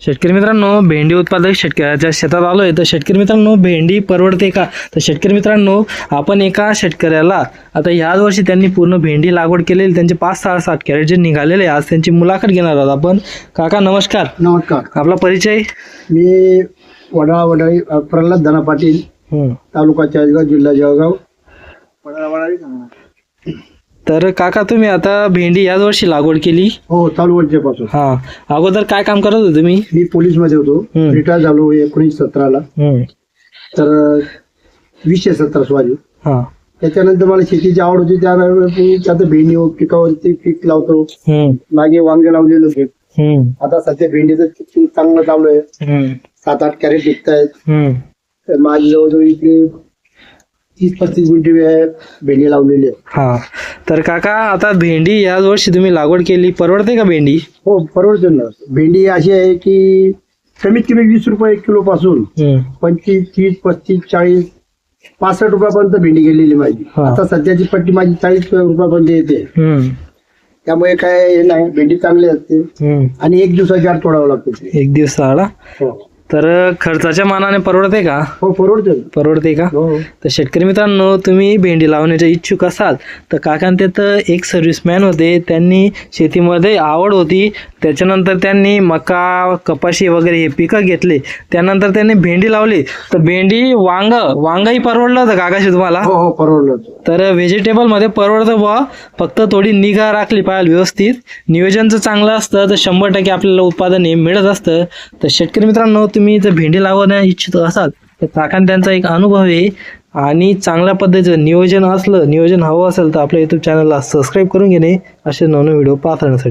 शेतकरी मित्रांनो भेंडी उत्पादक शेतकऱ्याच्या शेतात आलोय. तर शेतकरी मित्रांनो भेंडी परवडते का? तर शेतकरी मित्रांनो आपण एका शेतकऱ्याला आता ह्याच वर्षी त्यांनी पूर्ण भेंडी लागवड केलेली त्यांचे पाच सहा सात कॅरेट जे निघालेले आहे, आज त्यांची मुलाखत घेणार आहोत आपण. काका नमस्कार. नमस्कार. आपला परिचय? मी वडाळा वडाळी प्रल्हाद धना पाटील. तालुका चाळीसगाव जिल्हा जळगाव. वडाळा वडाळी. तर काका तुम्ही आता भेंडी याच वर्षी लागवड केली? हो चालू वर्षापासून. हा. अगोदर काय काम करत होते तुम्ही? मी पोलीसमध्ये होतो. हम्म. रिटायर झालो एकोणीस सतराला. हम्म. तर वीसशे सतरा सॉरी हा. त्याच्यानंतर मला शेतीची आवड होती. त्यानंतर मी आता भेंडी पिकावरती पीक लावतो. हम्म. मागे वांगे लावलेले होते. हम्म. आता सध्या भेंडीचं पीक चांगलं चालू आहे. हम्म. सात आठ कॅरेट निघत आहेत हम्म. तर माझी जवळजवळ इकडे तीस पस्तीस गुंठे भेंडी लावलेली आहे. हा. तर काका आता भेंडी याच वर्षी तुम्ही लागवड केली परवडते का भेंडी हो परवडते ना भेंडी अशी आहे की कमीत कमी वीस रुपये किलो पासून. पंचवीस तीस पस्तीस चाळीस पासष्ट रुपयापर्यंत भेंडी गेलेली माझी. आता सध्याची पट्टी माझी चाळीस रुपयापर्यंत येते. त्यामुळे काय हे नाही भेंडी चांगली असते. आणि एक दिवसाची आड तोडावं लागतं. एक दिवस तर खर्चाच्या मानाने परवडते का? हो परवडते. परवडते का? हो. तर शेतकरी मित्रांनो तुम्ही भेंडी लावण्याच्या इच्छुक असाल तर काकांते तर एक सर्व्हिसमॅन होते. त्यांनी शेतीमध्ये आवड होती. त्याच्यानंतर त्यांनी मका कपाशी वगैरे हे पिकं घेतले. त्यानंतर त्यांनी भेंडी लावली. तर भेंडी वांग वांगही परवडलं होतं काकाशी तुम्हाला? हो हो परवडलं तर व्हेजिटेबलमध्ये परवडतं बुवा. फक्त थोडी निगा राखली पाहिजे व्यवस्थित. नियोजनचं चांगलं असतं. तर शंभर टक्के आपल्याला उत्पादन हे मिळत असतं. तर शेतकरी मित्रांनो तुम्ही जर भेंडी लावण्या इच्छित असाल तर चाकण त्यांचा एक अनुभव आहे. आणि चांगल्या पद्धतीचं नियोजन असलं नियोजन हवं असेल तर आपल्या यूट्यूब चॅनलला सबस्क्राईब करून घेणे. असे नवनवे व्हिडिओ पाहण्यासाठी